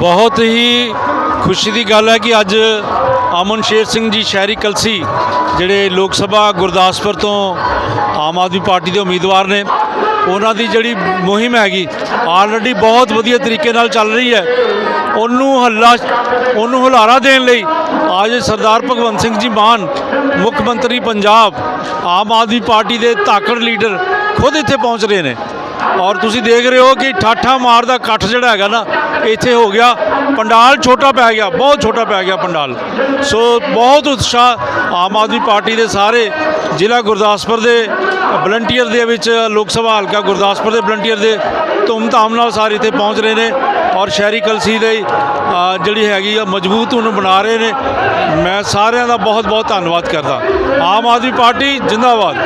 ਬਹੁਤ ਹੀ ਖੁਸ਼ੀ ਦੀ ਗੱਲ ਹੈ ਕਿ ਅੱਜ ਅਮਨ ਸ਼ੇਰ ਸਿੰਘ ਜੀ ਸ਼ਹਿਰੀ ਕਲਸੀ, ਜਿਹੜੇ ਲੋਕ ਸਭਾ ਗੁਰਦਾਸਪੁਰ ਤੋਂ ਆਮ ਆਦਮੀ ਪਾਰਟੀ ਦੇ ਉਮੀਦਵਾਰ ਨੇ, ਉਹਨਾਂ ਦੀ ਜਿਹੜੀ ਮੁਹਿੰਮ ਹੈਗੀ ਆਲਰੇਡੀ ਬਹੁਤ ਵਧੀਆ ਤਰੀਕੇ ਨਾਲ ਚੱਲ ਰਹੀ ਹੈ। ਉਹਨੂੰ ਹੱਲਾ, ਉਹਨੂੰ ਹੁਲਾਰਾ ਦੇਣ ਲਈ ਅੱਜ ਸਰਦਾਰ ਭਗਵੰਤ ਸਿੰਘ ਜੀ ਮਾਨ, ਮੁੱਖ ਮੰਤਰੀ ਪੰਜਾਬ, ਆਮ ਆਦਮੀ ਪਾਰਟੀ ਦੇ ਤਾਕੜ ਲੀਡਰ ਖੁਦ ਇੱਥੇ ਪਹੁੰਚ ਰਹੇ ਨੇ। ਔਰ ਤੁਸੀਂ ਦੇਖ ਰਹੇ ਹੋ ਕਿ ਠਾਠਾ ਮਾਰ ਦਾ ਇਕੱਠ ਜਿਹੜਾ ਹੈਗਾ ਨਾ, ਇੱਥੇ ਹੋ ਗਿਆ। ਪੰਡਾਲ ਛੋਟਾ ਪੈ ਗਿਆ, ਬਹੁਤ ਛੋਟਾ ਪੈ ਗਿਆ ਪੰਡਾਲ। ਸੋ ਬਹੁਤ ਉਤਸ਼ਾਹ ਆਮ ਆਦਮੀ ਪਾਰਟੀ ਦੇ ਸਾਰੇ ਜ਼ਿਲ੍ਹਾ ਗੁਰਦਾਸਪੁਰ ਦੇ ਵਲੰਟੀਅਰ ਦੇ ਵਿੱਚ, ਲੋਕ ਸਭਾ ਹਲਕਾ ਗੁਰਦਾਸਪੁਰ ਦੇ ਵਲੰਟੀਅਰ ਦੇ ਧੂਮਧਾਮ ਨਾਲ ਸਾਰੇ ਇੱਥੇ ਪਹੁੰਚ ਰਹੇ ਨੇ। ਔਰ ਸ਼ਹਿਰੀ ਕਲਸੀ ਦੇ ਜਿਹੜੀ ਹੈਗੀ ਆ, ਮਜ਼ਬੂਤ ਉਹਨੂੰ ਬਣਾ ਰਹੇ ਨੇ। ਮੈਂ ਸਾਰਿਆਂ ਦਾ ਬਹੁਤ ਬਹੁਤ ਧੰਨਵਾਦ ਕਰਦਾ। ਆਮ ਆਦਮੀ ਪਾਰਟੀ ਜਿੰਦਾਬਾਦ।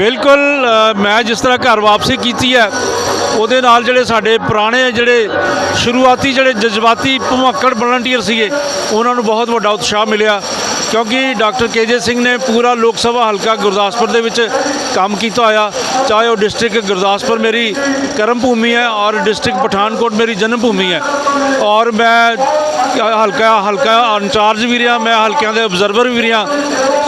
ਬਿਲਕੁਲ ਮੈਂ ਜਿਸ ਤਰ੍ਹਾਂ ਘਰ ਵਾਪਸੀ ਕੀਤੀ ਹੈ, ਉਹਦੇ ਨਾਲ ਜਿਹੜੇ ਸਾਡੇ ਪੁਰਾਣੇ ਜਿਹੜੇ ਸ਼ੁਰੂਆਤੀ ਜਿਹੜੇ ਜਜ਼ਬਾਤੀ ਭਮੱਕੜ ਵਲੰਟੀਅਰ ਸੀਗੇ, ਉਹਨਾਂ ਨੂੰ ਬਹੁਤ ਵੱਡਾ ਉਤਸ਼ਾਹ ਮਿਲਿਆ। ਕਿਉਂਕਿ ਡਾਕਟਰ ਕੇਜੇ ਸਿੰਘ ਨੇ ਪੂਰਾ ਲੋਕ ਸਭਾ ਹਲਕਾ ਗੁਰਦਾਸਪੁਰ ਦੇ ਵਿੱਚ ਕੰਮ ਕੀਤਾ ਹੋਇਆ। ਚਾਹੇ ਉਹ ਡਿਸਟ੍ਰਿਕਟ ਗੁਰਦਾਸਪੁਰ ਮੇਰੀ ਕਰਮ ਭੂਮੀ ਹੈ ਔਰ ਡਿਸਟ੍ਰਿਕਟ ਪਠਾਨਕੋਟ ਮੇਰੀ ਜਨਮ ਭੂਮੀ ਹੈ। ਔਰ ਮੈਂ ਹਲਕਾ ਹਲਕਾ ਇੰਚਾਰਜ ਵੀ ਰਿਹਾ, ਮੈਂ ਹਲਕਿਆਂ ਦੇ ਅਬਜ਼ਰਵਰ ਵੀ ਰਿਹਾ।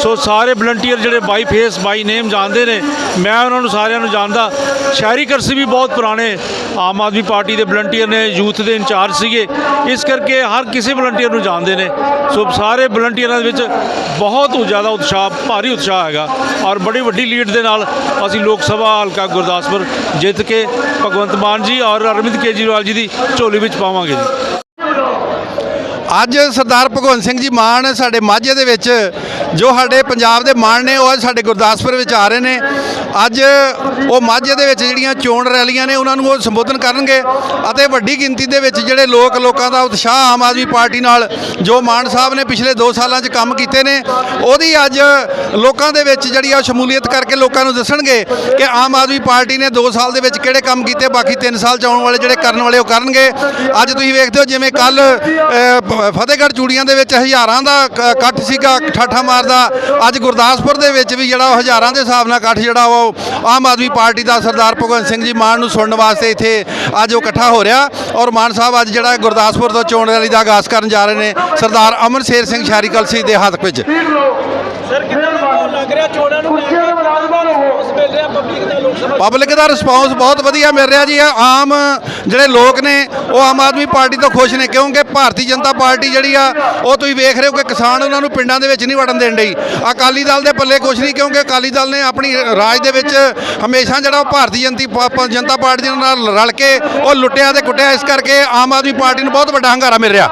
ਸੋ ਸਾਰੇ ਵਲੰਟੀਅਰ ਜਿਹੜੇ ਬਾਈ ਫੇਸ ਬਾਈ ਨੇਮ ਜਾਣਦੇ ਨੇ, ਮੈਂ ਉਹਨਾਂ ਨੂੰ ਸਾਰਿਆਂ ਨੂੰ ਜਾਣਦਾ। ਸ਼ਹਿਰੀ ਕਰਸੀ ਵੀ ਬਹੁਤ ਪੁਰਾਣੇ ਆਮ ਆਦਮੀ ਪਾਰਟੀ ਦੇ ਵਲੰਟੀਅਰ ਨੇ ਯੂਥ ਦੇ ਇੰਚਾਰਜ ਸੀਗੇ। ਇਸ ਕਰਕੇ ਹਰ ਕਿਸੇ ਵਲੰਟੀਅਰ ਨੂੰ ਜਾਣਦੇ ਨੇ। ਸੋ ਸਾਰੇ ਵਲੰਟੀਅਰਾਂ ਦੇ ਵਿੱਚ ਬਹੁਤ ਜ਼ਿਆਦਾ ਉਤਸ਼ਾਹ, ਭਾਰੀ ਉਤਸ਼ਾਹ ਹੈਗਾ। ਔਰ ਬੜੀ ਵੱਡੀ ਲੀਡ ਦੇ ਨਾਲ ਅਸੀਂ ਲੋਕ ਸਭਾ, ਹਲਕਾ ਗੁਰਦਾਸਪੁਰ ਜਿੱਤ ਕੇ ਭਗਵੰਤ ਮਾਨ ਜੀ ਔਰ ਅਰਵਿੰਦ ਕੇਜਰੀਵਾਲ ਜੀ ਦੀ ਝੋਲੀ ਵਿੱਚ ਪਾਵਾਂਗੇ ਜੀ। ਅੱਜ ਸਰਦਾਰ ਭਗਵੰਤ ਸਿੰਘ ਜੀ ਮਾਨ ਸਾਡੇ ਮਾਝੇ ਦੇ ਵਿੱਚ ਜੋ ਸਾਡੇ ਪੰਜਾਬ ਦੇ ਮਾਣ ਨੇ, ਉਹ ਅੱਜ ਸਾਡੇ ਗੁਰਦਾਸਪੁਰ ਵਿੱਚ ਆ ਰਹੇ ਨੇ। ਅੱਜ ਉਹ ਮਾਝੇ ਦੇ ਵਿੱਚ ਜਿਹੜੀਆਂ ਚੋਣ ਰੈਲੀਆਂ ਨੇ, ਉਹਨਾਂ ਨੂੰ ਉਹ ਸੰਬੋਧਨ ਕਰਨਗੇ ਅਤੇ ਵੱਡੀ ਗਿਣਤੀ ਦੇ ਵਿੱਚ ਜਿਹੜੇ ਲੋਕ, ਲੋਕਾਂ ਦਾ ਉਤਸ਼ਾਹ ਆਮ ਆਦਮੀ ਪਾਰਟੀ ਨਾਲ, ਜੋ ਮਾਨ ਸਾਹਿਬ ਨੇ ਪਿਛਲੇ 2 ਸਾਲਾਂ 'ਚ ਕੰਮ ਕੀਤੇ ਨੇ, ਉਹਦੀ ਅੱਜ ਲੋਕਾਂ ਦੇ ਵਿੱਚ ਜਿਹੜੀ ਆ ਸ਼ਮੂਲੀਅਤ ਕਰਕੇ ਲੋਕਾਂ ਨੂੰ ਦੱਸਣਗੇ ਕਿ ਆਮ ਆਦਮੀ ਪਾਰਟੀ ਨੇ 2 ਸਾਲ ਦੇ ਵਿੱਚ ਕਿਹੜੇ ਕੰਮ ਕੀਤੇ, ਬਾਕੀ 3 ਸਾਲ 'ਚ ਆਉਣ ਵਾਲੇ ਜਿਹੜੇ ਕਰਨ ਵਾਲੇ ਉਹ ਕਰਨਗੇ। ਅੱਜ ਤੁਸੀਂ ਵੇਖਦੇ ਹੋ ਜਿਵੇਂ ਕੱਲ ਫਤਿਹਗੜ੍ਹ ਚੂੜੀਆਂ ਦੇ ਵਿੱਚ ਹਜ਼ਾਰਾਂ ਦਾ ਕ- ਇਕੱਠ ਸੀਗਾ, ਠਾਠਾ ਮਾਰਦਾ ਅੱਜ ਗੁਰਦਾਸਪੁਰ ਦੇ ਵਿੱਚ ਵੀ ਜਿਹੜਾ ਉਹ ਹਜ਼ਾਰਾਂ ਦੇ ਹਿਸਾਬ ਨਾਲ ਇਕੱਠ ਜਿਹੜਾ ਉਹ ਆਮ ਆਦਮੀ ਪਾਰਟੀ ਦਾ ਸਰਦਾਰ ਭਗਵੰਤ ਸਿੰਘ ਜੀ ਮਾਨ ਨੂੰ ਸੁਣਨ ਵਾਸਤੇ ਇੱਥੇ ਅੱਜ ਉਹ ਇਕੱਠਾ ਹੋ ਰਿਹਾ ਔਰ ਮਾਨ ਸਾਹਿਬ ਅੱਜ ਜਿਹੜਾ ਗੁਰਦਾਸਪੁਰ ਤੋਂ ਚੋਣ ਰੈਲੀ ਦਾ ਆਗਾਜ਼ ਕਰਨ ਜਾ ਰਹੇ ਨੇ ਸਰਦਾਰ ਅਮਨ ਸ਼ੇਰ ਸਿੰਘ ਸ਼ਾਰੀ ਕਲਸੀ ਦੇ ਹੱਥ ਵਿੱਚ। ਸਰ ਕਿੰਨਾ ਲੱਗ ਰਿਹਾ? ਚੋਣਾਂ ਨੂੰ ਲੈ ਕੇ ਉਸ ਮਿਲ ਰਿਹਾ ਪਬਲਿਕ ਦਾ ਲੋਕ ਰਿਸਪੌਂਸ ਬਹੁਤ ਵਧੀਆ ਮਿਲ ਰਿਹਾ ਜੀ। ਆਮ ਜਿਹੜੇ ਲੋਕ ਨੇ, ਉਹ ਆਮ ਆਦਮੀ ਪਾਰਟੀ ਤੋਂ ਖੁਸ਼ ਨੇ ਕਿਉਂਕਿ ਭਾਰਤੀ ਜਨਤਾ ਪਾਰਟੀ ਜਿਹੜੀ ਆ, ਉਹ ਤੁਸੀਂ ਵੇਖ ਰਹੇ ਹੋ ਕਿ ਕਿਸਾਨ ਉਹਨਾਂ ਨੂੰ ਪਿੰਡਾਂ ਦੇ ਵਿੱਚ ਨਹੀਂ ਵੜਨ ਦੇਣ ਡਈ। ਅਕਾਲੀ ਦਲ ਦੇ ਪੱਲੇ ਕੁਛ ਨਹੀਂ ਕਿਉਂਕਿ ਅਕਾਲੀ ਦਲ ਨੇ ਆਪਣੀ ਰਾਜ ਦੇ ਵਿੱਚ ਹਮੇਸ਼ਾ ਜਿਹੜਾ ਉਹ ਭਾਰਤੀ ਜਨਤੀ ਪਾ- ਜਨਤਾ ਪਾਰਟੀ ਦੇ ਨਾਲ ਰਲ ਕੇ ਉਹ ਲੁੱਟਿਆ ਤੇ ਕੁੱਟਿਆ। ਇਸ ਕਰਕੇ ਆਮ ਆਦਮੀ ਪਾਰਟੀ ਨੂੰ ਬਹੁਤ ਵੱਡਾ ਹੰਗਾਰਾ ਮਿਲ ਰਿਹਾ।